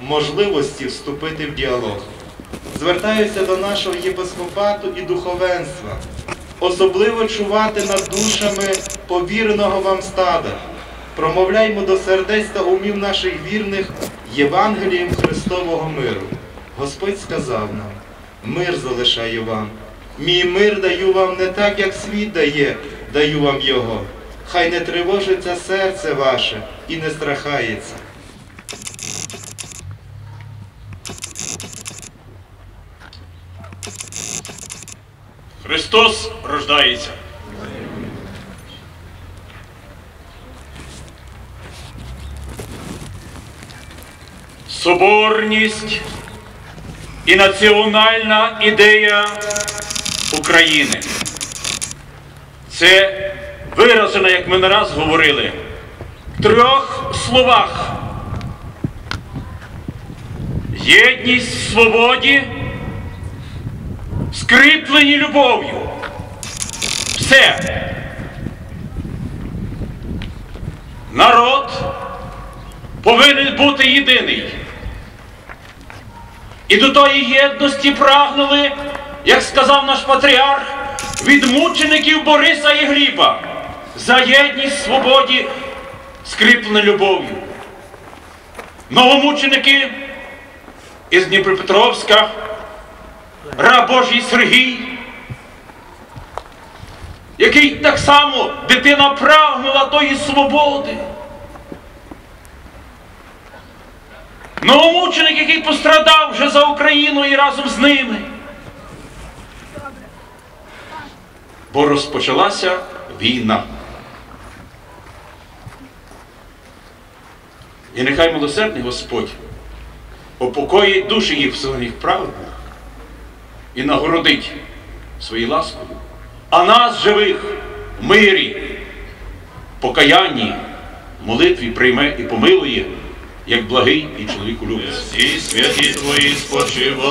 можливості вступити в діалог. Звертаюся до нашого єпископату і духовенства, особливо чувати над душами повіреного вам стада. Промовляймо до сердець та умів наших вірних Євангелієм Христового миру. Господь сказав нам, мир залишаю вам. Мій мир даю вам не так, як світ дає, даю вам його. Хай не тривожиться серце ваше і не страхається. Христос рождається. Соборність і національна ідея України. Це виражено, як ми не раз говорили, в трьох словах. Єдність в свободі, скріплені любов'ю. Все. Народ повинен бути єдиний. І до тої єдності прагнули, як сказав наш патріарх, від мучеників Бориса і Гліба за єдність свободі, скріплена любов'ю. Новомученики із Дніпропетровська, раб Божий Сергій, який так само дитина прагнула тої свободи. Новомученик, який пострадав вже за Україну і разом з ними. Бо розпочалася війна. І нехай милосердний Господь упокоїть душі їх вселених праведних і нагородить своєю ласкою, а нас живих в мирі, покаянні, молитві прийме і помилує, як благий і чоловіку любить. Всі святі твої спочивають,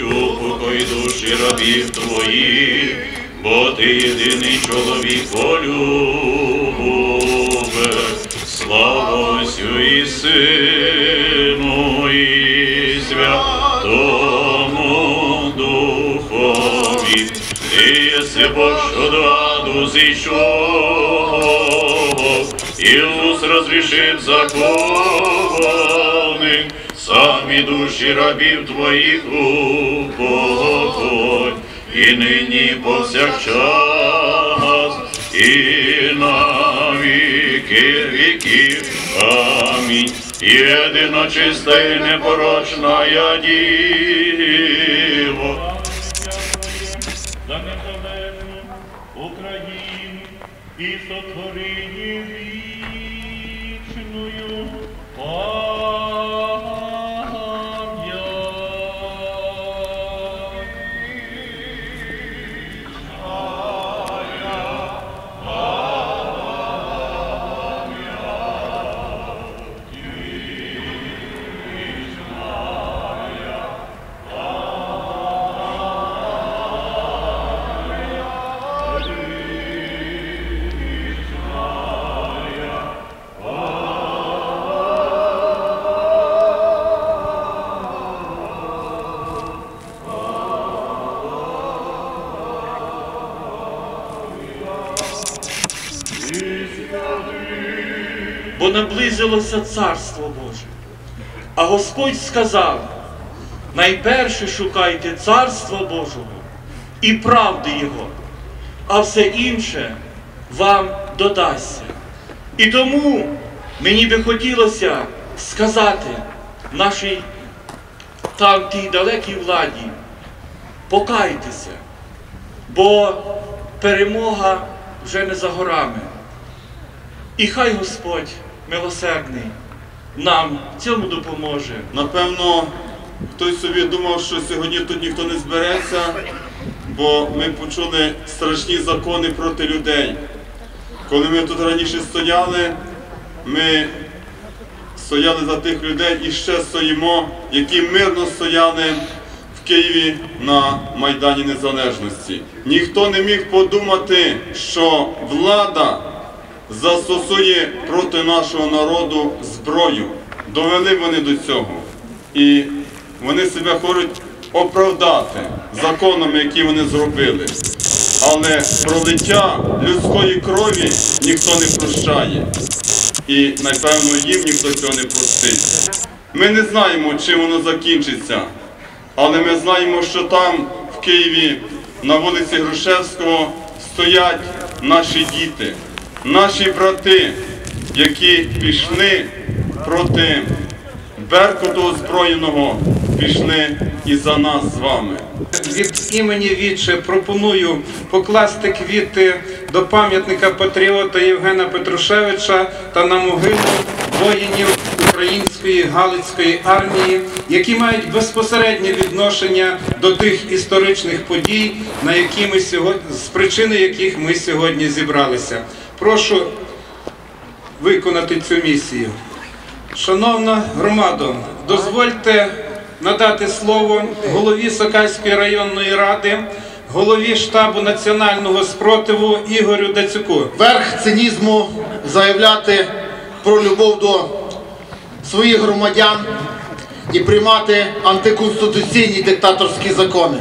упокой душі рабів твоїх, бо ти єдиний чоловік полюбе, слава Отцю і Сину і Святому Духові, ти єси Бог, що до аду розрішив закони, самі душі рабів твоїх упокой, і нині повсякчас, і на віки віків. Амінь. Єдина чиста і непорочна я діво. за незалежну Україну і сотворіння бо наблизилося Царство Боже. А Господь сказав: найперше шукайте Царства Божого і правди Його, а все інше вам додасться. І тому мені би хотілося сказати нашій там тій далекій владі, покайтеся, бо перемога вже не за горами. І хай Господь милосердний нам цьому допоможе. Напевно, хтось собі думав, що сьогодні тут ніхто не збереться, бо ми почули страшні закони проти людей. Коли ми тут раніше стояли, ми стояли за тих людей і ще стоїмо, які мирно стояли в Києві на Майдані Незалежності. Ніхто не міг подумати, що влада застосує проти нашого народу зброю. Довели вони до цього. І вони себе хочуть оправдати законами, які вони зробили. Але пролиття людської крові ніхто не прощає. І, напевно, їм ніхто цього не простить. Ми не знаємо, чим воно закінчиться, але ми знаємо, що там, в Києві, на вулиці Грушевського, стоять наші діти, наші брати, які пішли проти Беркуту озброєного, пішли і за нас з вами. Від імені Віче пропоную покласти квіти до пам'ятника патріота Євгена Петрушевича та на могилу воїнів української Галицької армії, які мають безпосереднє відношення до тих історичних подій, на які ми сьогодні, з причини яких ми сьогодні зібралися. Прошу виконати цю місію. Шановна громадо, дозвольте надати слово голові Сокальської районної ради, голові штабу національного спротиву Ігорю Дацюку. верх цинізму заявляти про любов до своїх громадян і приймати антиконституційні диктаторські закони.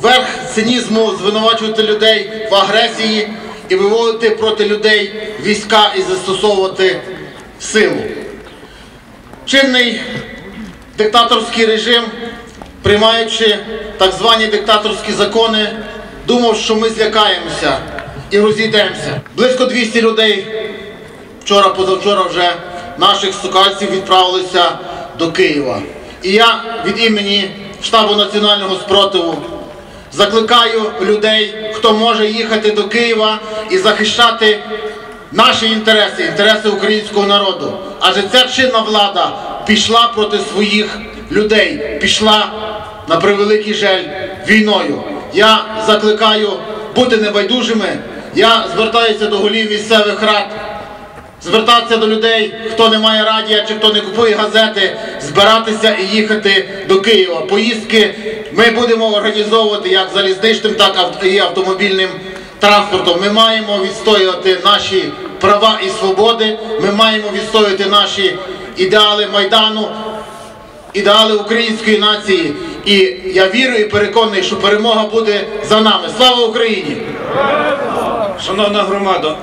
Верх цинізму звинувачувати людей в агресії і виводити проти людей війська і застосовувати силу. Чинний диктаторський режим, приймаючи так звані диктаторські закони, думав, що ми злякаємося і розійдемося. Близько 200 людей вчора, позавчора вже наших сокальців відправилися до Києва. І я від імені штабу національного спротиву закликаю людей, хто може їхати до Києва і захищати наші інтереси, інтереси українського народу. Адже ця чинна влада пішла проти своїх людей, пішла на превеликий жаль війною. Я закликаю бути небайдужими. Я звертаюся до голів місцевих рад звертатися до людей, хто не має радіо чи хто не купує газети, збиратися і їхати до Києва. Поїздки ми будемо організовувати як залізничним, так і автомобільним транспортом. Ми маємо відстоювати наші права і свободи. Ми маємо відстоювати наші ідеали майдану, ідеали української нації. І я вірю і переконаний, що перемога буде за нами. Слава Україні! Шановна громадо,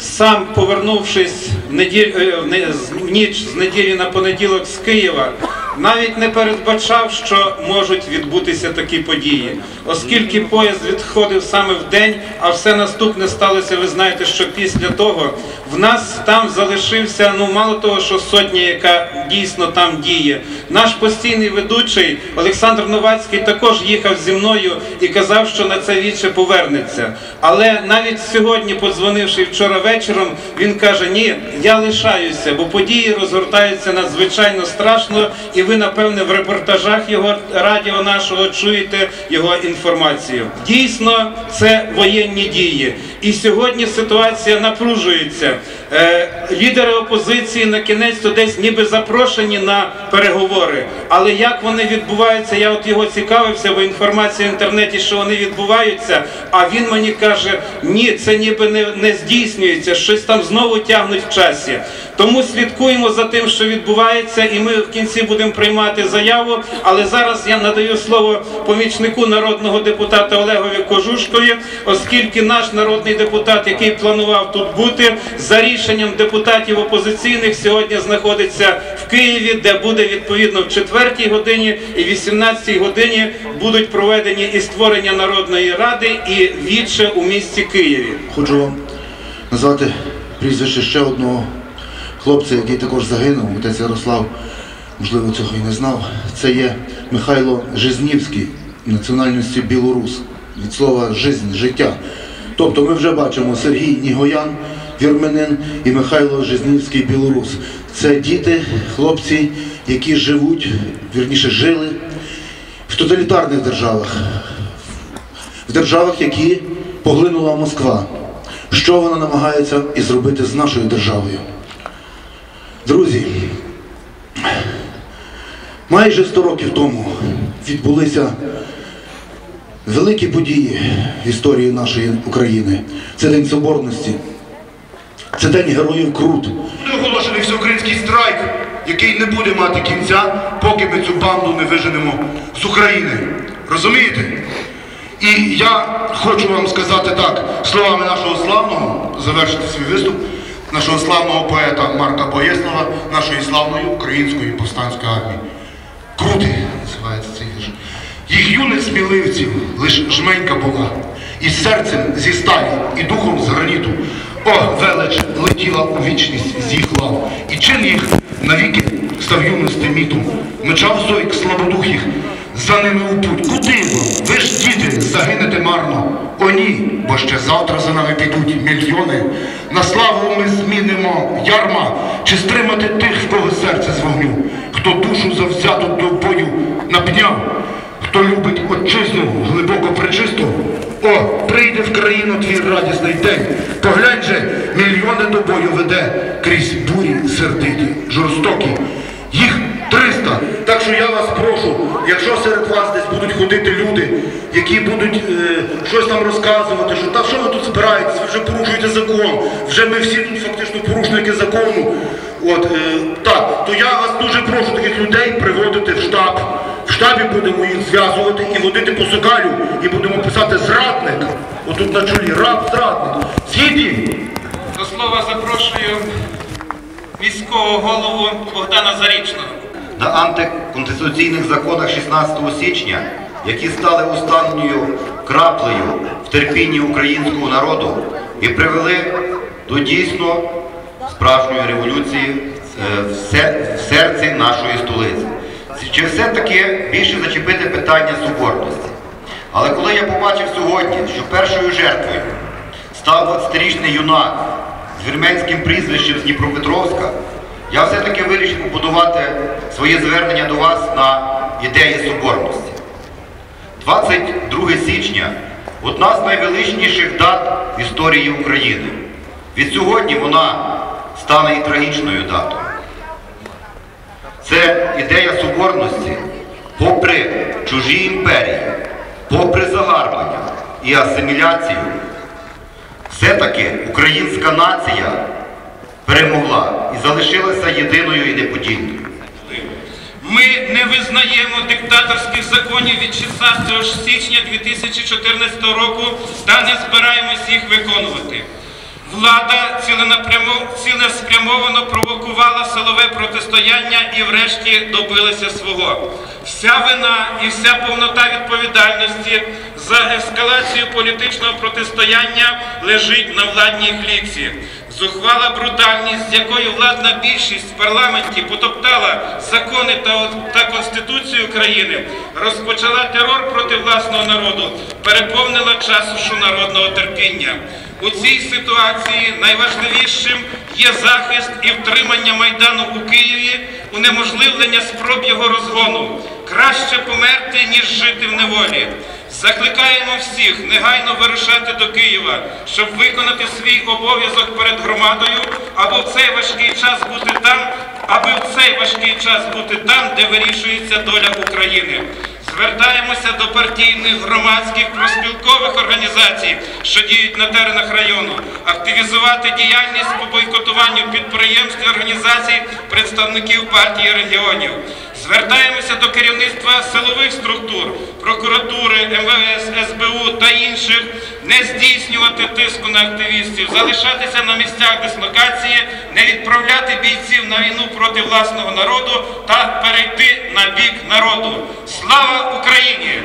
сам повернувшись в, неділь... е, ніч з неділі на понеділок з Києва, навіть не передбачав, що можуть відбутися такі події, оскільки поїзд відходив саме в день, а все наступне сталося. Ви знаєте, що після того в нас там залишився ну мало того, що сотня, яка дійсно там діє. Наш постійний ведучий Олександр Новацький також їхав зі мною і казав, що на це віче повернеться. Але навіть сьогодні, подзвонивши вчора вечором, він каже: Ні, я лишаюся, бо події розгортаються надзвичайно страшно, і ви, напевне, в репортажах його радіо нашого чуєте його інформацію. Дійсно, це воєнні дії. І сьогодні ситуація напружується. Е, лідери опозиції на кінець то десь ніби запрошені на переговори. Але як вони відбуваються, я от його цікавився, бо інформація в інтернеті, що вони відбуваються. А він мені каже: ні, це ніби не, не здійснюється, щось там знову тягнуть в часі. Тому слідкуємо за тим, що відбувається, і ми в кінці будемо приймати заяву. Але зараз я надаю слово помічнику народного депутата Олегові Кожушкові, оскільки наш народний депутат, який планував тут бути, за рішенням депутатів опозиційних сьогодні знаходиться в Києві, де буде відповідно в 4 годині і 18 годині будуть проведені і створення народної ради, і віче у місті Києві. Хочу вам назвати прізвище ще одного хлопця, який також загинув, отець Ярослав, можливо, цього і не знав. Це є Михайло Жизнівський, національності білорус, від слова жизнь, життя. Тобто ми вже бачимо Сергій Нігоян, вірменин і Михайло Жизнівський білорус. Це діти, хлопці, які живуть, вірніше жили в тоталітарних державах, в державах, які поглинула Москва. Що вона намагається і зробити з нашою державою? Друзі, майже 100 років тому відбулися великі події в історії нашої України. Це День Соборності. Це День Героїв Крут. Буде оголошений всеукраїнський страйк, який не буде мати кінця, поки ми цю банду не виженемо з України. Розумієте? І я хочу вам сказати так, словами нашого славного, завершити свій виступ, нашого славного поета Марка Боєснова, нашої славної української повстанської армії. Крути називається цей вірш. Їх юних сміливців лиш жменька була, і серцем зі сталі, і духом з граніту. О, велич летіла у вічність з і чин їх навіки став юності мітом. Мечав зойк слабодух їх, за ними у путь. Куди ви? Ви ж діти, загинете марно. О ні, бо ще завтра за нами підуть мільйони. На славу ми змінимо ярма, чи стримати тих, в кого серце з вогню, хто душу завзято до бою напняв. Хто любить отчизну глибоко причисту, о, прийде в країну твій радісний день. Поглянь же, мільйони до бою веде крізь бурі сердиті, жорстокі. Їх 300. Так що я вас прошу, якщо серед вас десь будуть ходити люди, які будуть е, щось там розказувати, що та що ви тут збираєтесь, ви вже порушуєте закон, вже ми всі тут фактично порушники закону. От е, так, то я вас дуже прошу таких людей приводити в штаб. Штабі будемо їх зв'язувати і водити по сокалю, і будемо писати зрадник. Отут на чолі раб зрадник. Згідні? До слова запрошую міського голову Богдана Зарічного. на антиконституційних законах 16 січня, які стали останньою краплею в терпінні українського народу і привели до дійсно справжньої революції е, в серці нашої столиці. Чи все-таки більше зачепити питання соборності? Але коли я побачив сьогодні, що першою жертвою став 20-річний юнак з вірменським прізвищем з Дніпропетровська, я все-таки вирішив побудувати своє звернення до вас на ідеї соборності. 22 січня одна з найвеличніших дат в історії України. Від сьогодні вона стане і трагічною датою. Це ідея соборності, попри чужі імперії, попри загарбання і асиміляцію, все-таки українська нація перемогла і залишилася єдиною і неподільною. Ми не визнаємо диктаторських законів від 16 січня 2014 року та не збираємось їх виконувати. Влада цілеспрямовано провокувала силове протистояння і врешті добилася свого. Вся вина і вся повнота відповідальності за ескалацію політичного протистояння лежить на владній кліксі. Зухвала брутальність, з якою владна більшість в парламенті потоптала закони та, Конституцію України, розпочала терор проти власного народу, переповнила чашу народного терпіння. У цій ситуації найважливішим є захист і втримання Майдану у Києві, унеможливлення спроб його розгону. Краще померти, ніж жити в неволі. Закликаємо всіх негайно вирушати до Києва, щоб виконати свій обов'язок перед громадою, або в цей важкий час бути там, аби в цей важкий час бути там, де вирішується доля України. Звертаємося до партійних, громадських, проспілкових організацій, що діють на теренах району, активізувати діяльність по бойкотуванню підприємств і організацій представників партії регіонів. Звертаємося до керівництва силових структур, прокуратури, МВС, СБУ та інших не здійснювати тиску на активістів, залишатися на місцях дислокації, не відправляти бійців на війну проти власного народу та перейти на бік народу. Слава Україні!